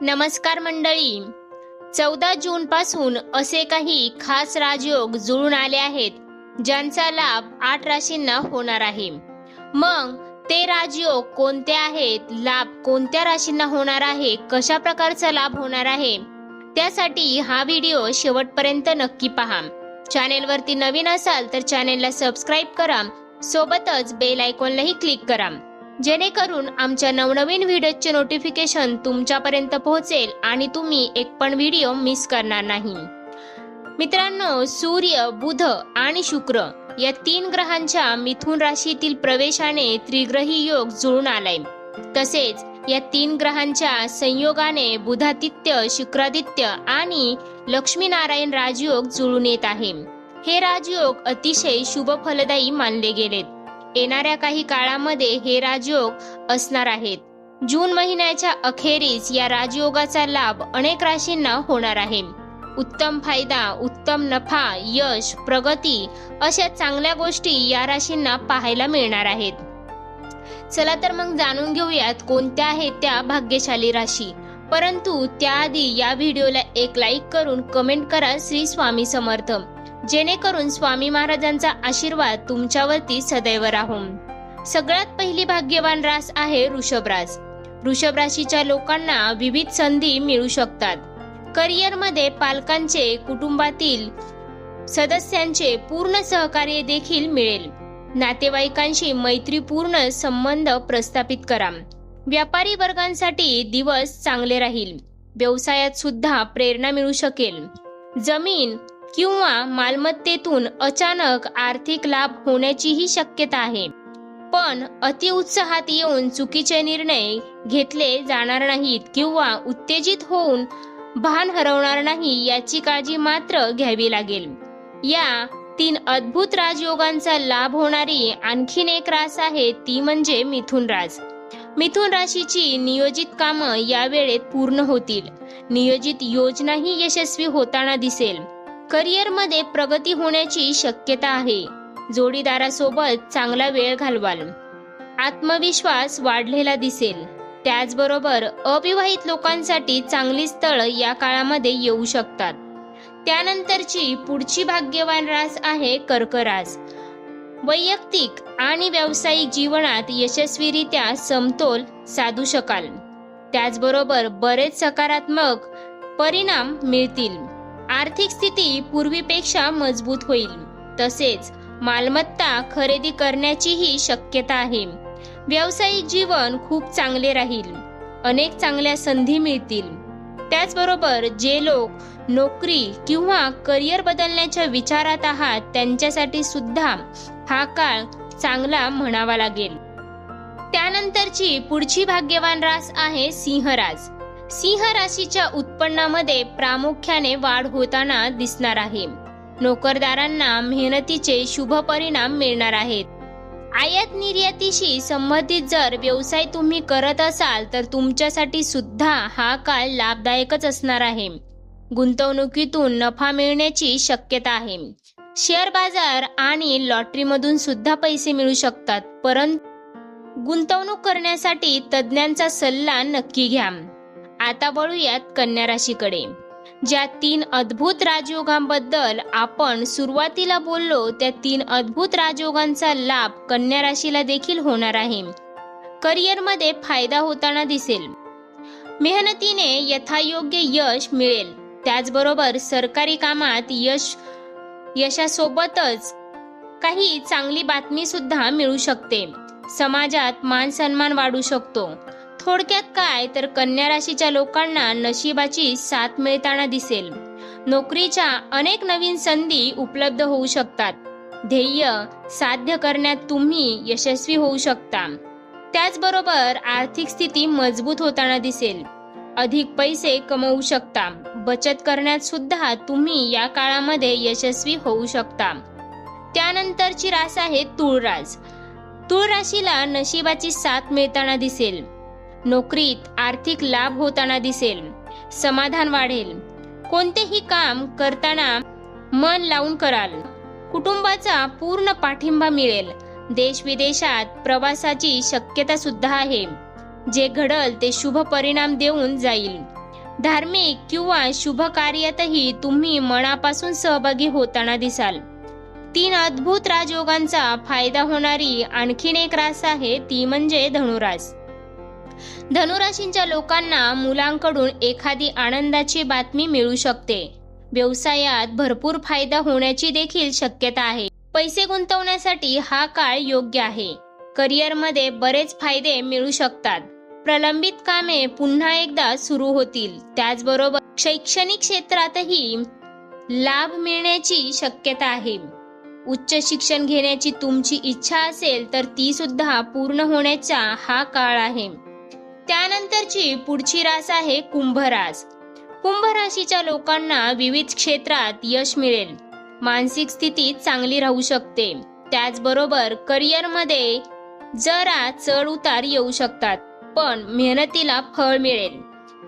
नमस्कार मंडळी. चौदा जून पासून असे काही खास राजयोग जुळून आले आहेत ज्यांचा लाभ आठ राशींना होणार आहे. मग ते राजयोग कोणते आहेत लाभ कोणत्या राशींना होणार आहे कशा प्रकारचा लाभ होणार आहे त्यासाठी हा व्हिडिओ शेवटपर्यंत नक्की पहा. चॅनेलवरती नवीन असाल तर चॅनेलला सबस्क्राईब करा. सोबतच बेल आयकॉनलाही क्लिक करा. जेणेकरून आमच्या नवनवीन व्हिडिओचे नोटिफिकेशन तुमच्यापर्यंत पोहोचेल आणि तुम्ही एक पण व्हिडिओ मिस करणार नाही. मित्रांनो सूर्य बुध आणि शुक्र या तीन ग्रहांच्या मिथुन राशीतील प्रवेशाने त्रिग्रही योग जुळून आलाय. तसेच या तीन ग्रहांच्या संयोगाने बुधादित्य शुक्रादित्य आणि लक्ष्मीनारायण राजयोग जुळून येत आहे. हे राजयोग अतिशय शुभ फलदायी मानले गेलेत. येणाऱ्या काही काळामध्ये हे राजयोग असणार आहेत. जून महिन्याच्या अखेरीस या राजयोगाचा लाभ अनेक राशींना होणार आहे. उत्तम फायदा उत्तम नफा यश प्रगती अशा चांगल्या गोष्टी या राशींना पाहायला मिळणार आहेत. चला तर मग जाणून घेऊयात कोणत्या आहेत त्या भाग्यशाली राशी. परंतु त्याआधी या व्हिडिओला एक लाईक करून कमेंट करा श्री स्वामी समर्थ. जेणेकरून स्वामी महाराजांचा आशीर्वाद तुमच्यावरती सदैव राहून. सगळ्यात पहिली भाग्यवान रास आहे वृषभ रास वृषभ राशीच्या लोकांना विविध संधी मिळू शकतात. करिअरमध्ये पालकांचे कुटुंबातील सदस्यांचे पूर्ण सहकार्य देखील मिळेल. नातेवाईकांशी मैत्रीपूर्ण संबंध प्रस्थापित करा. व्यापारी वर्गांसाठी दिवस चांगले राहील. व्यवसायात सुद्धा प्रेरणा मिळू शकेल. जमीन किंवा मालमत्तेतून अचानक आर्थिक लाभ होण्याचीही शक्यता आहे. पण अतिउत्साहात येऊन चुकीचे निर्णय घेतले जाणार नाहीत किंवा उत्तेजित होऊन भान हरवणार नाही याची काळजी मात्र घ्यावी लागेल. या तीन अद्भुत राजयोगांचा लाभ होणारी आणखीन एक रास आहे ती म्हणजे मिथुन राज. मिथुन राशीची नियोजित कामं या वेळेत पूर्ण होतील. नियोजित योजनाही यशस्वी होताना दिसेल. करिअरमध्ये प्रगती होण्याची शक्यता आहे. जोडीदारासोबत चांगला वेळ घालवाल. आत्मविश्वास वाढलेला दिसेल. त्याचबरोबर अविवाहित लोकांसाठी चांगली स्थळ या काळामध्ये येऊ शकतात. त्यानंतरची पुढची भाग्यवान रास आहे कर्करास. वैयक्तिक आणि व्यावसायिक जीवनात यशस्वीरित्या समतोल साधू शकाल. त्याचबरोबर बरेच सकारात्मक परिणाम मिळतील. आर्थिक स्थिती पूर्वीपेक्षा मजबूत होईल. तसेच मालमत्ता खरेदी करण्याचीही शक्यता आहे. व्यावसायिक जीवन खूप चांगले राहील. अनेक चांगल्या संधी मिळतील. त्याचबरोबर जे लोक नोकरी किंवा करिअर बदलण्याच्या विचारात आहात त्यांच्यासाठी सुद्धा हा काळ चांगला म्हणावा लागेल. त्यानंतरची पुढची भाग्यवान रास आहे सिंहराज. सिंह राशीच्या उत्पन्नामध्ये प्रामुख्याने वाढ होताना दिसणार आहे. नोकरदारांना मेहनतीचे शुभ परिणाम मिळणार आहेत. आयात निर्यातीशी संबंधित जर व्यवसाय तुम्ही करत असाल तर तुमच्यासाठी सुद्धा हा काळ लाभदायकच असणार आहे. गुंतवणुकीतून नफा मिळण्याची शक्यता आहे. शेअर बाजार आणि लॉटरीमधून सुद्धा पैसे मिळू शकतात परंतु गुंतवणूक करण्यासाठी तज्ज्ञांचा सल्ला नक्की घ्या. आता वळूयात कन्या राशीकडे. ज्या तीन अद्भुत राजयोगांबद्दल आपण सुरुवातीला बोललो त्या तीन अद्भुत राजयोगांचा लाभ कन्या राशीला देखील होणार आहे. करिअरमध्ये फायदा होताना दिसेल. मेहनतीने यथायोग्य यश मिळेल. त्याचबरोबर सरकारी कामात यश यशासोबतच काही चांगली बातमी सुद्धा मिळू शकते. समाजात मान सन्मान वाढू शकतो. थोडक्यात काय तर कन्या राशीच्या लोकांना नशिबाची साथ मिळताना दिसेल. नोकरीच्या अनेक नवीन संधी उपलब्ध होऊ शकतात. ध्येय साध्य करण्यात तुम्ही यशस्वी होऊ शकता. त्याचबरोबर आर्थिक स्थिती मजबूत होताना दिसेल. अधिक पैसे कमवू शकता. बचत करण्यात सुद्धा तुम्ही या काळामध्ये यशस्वी होऊ शकता. त्यानंतरची रास आहे तुळराज. तुळ राशीला नशिबाची साथ मिळताना दिसेल. नोकरीत आर्थिक लाभ होताना दिसेल. समाधान वाढेल. कोणतेही काम करताना मन लावून कराल. कुटुंबाचा पूर्ण पाठिंबा मिळेल. देश विदेशात प्रवासाची शक्यता सुद्धा आहे. जे घडल ते शुभ परिणाम देऊन जाईल. धार्मिक किंवा शुभ कार्यातही तुम्ही मनापासून सहभागी होताना दिसाल. तीन अद्भुत राजयोगांचा फायदा होणारी आणखीन एक रास आहे ती म्हणजे धनुरास. धनुराशींच्या लोकांना मुलांकडून एखादी आनंदाची बातमी मिळू शकते. व्यवसायात भरपूर फायदा होण्याची देखील शक्यता आहे. पैसे गुंतवण्यासाठी हा काळ योग्य आहे. करिअरमध्ये बरेच फायदे मिळू शकतात. प्रलंबित कामे पुन्हा एकदा सुरू होतील. त्याचबरोबर शैक्षणिक क्षेत्रातही लाभ मिळण्याची शक्यता आहे. उच्च शिक्षण घेण्याची तुमची इच्छा असेल तर ती सुद्धा पूर्ण होण्याचा हा काळ आहे. त्यानंतरची पुढची रास आहे कुंभ रास कुंभ राशीच्या लोकांना विविध क्षेत्रात यश मिळेल. मानसिक स्थिती चांगली राहू शकते. त्याचबरोबर करिअरमध्ये जरा चढ उतार येऊ शकतात पण मेहनतीला फळ मिळेल.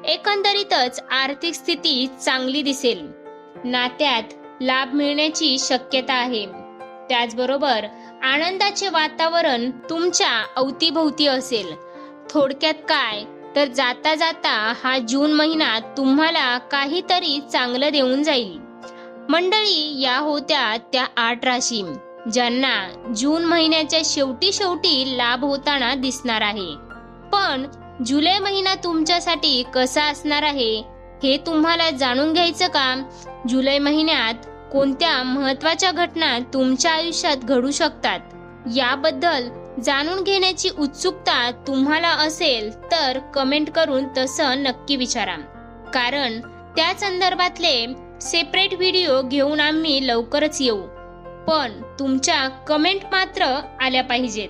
एकंदरीतच आर्थिक स्थिती चांगली दिसेल. नात्यात लाभ मिळण्याची शक्यता आहे. त्याचबरोबर आनंदाचे वातावरण तुमच्या अवतीभोवती असेल. थोडक्यात काय? तर जाता जाता हा जून महिना तुम्हाला काहीतरी चांगलं देऊन जाईल. मंडळी या होत्या त्या आठ राशी ज्यांना जून महिन्याच्या शेवटी शेवटी लाभ होताना दिसणार आहे. पण जुलै महिना तुमच्यासाठी कसा असणार आहे हे तुम्हाला जाणून घ्यायचं का? जुलै महिन्यात कोणत्या महत्त्वाच्या घटना तुमच्या आयुष्यात घडू शकतात? याबद्दल जाणून घेण्याची उत्सुकता तुम्हाला असेल तर कमेंट करून तसं नक्की विचारा. कारण त्या संदर्भातले सेपरेट व्हिडिओ घेऊन आम्ही लवकरच येऊ. पण तुमच्या कमेंट मात्र आल्या पाहिजेत.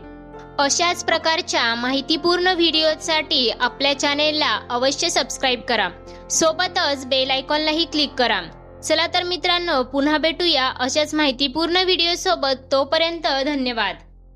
अशाच प्रकारच्या माहितीपूर्ण व्हिडिओसाठी आपल्या चॅनेलला अवश्य सबस्क्राईब करा. सोबतच बेल आयकॉनलाही क्लिक करा. चला तर मित्रांनो पुन्हा भेटूया अशाच माहितीपूर्ण व्हिडिओ सोबत. तोपर्यंत धन्यवाद.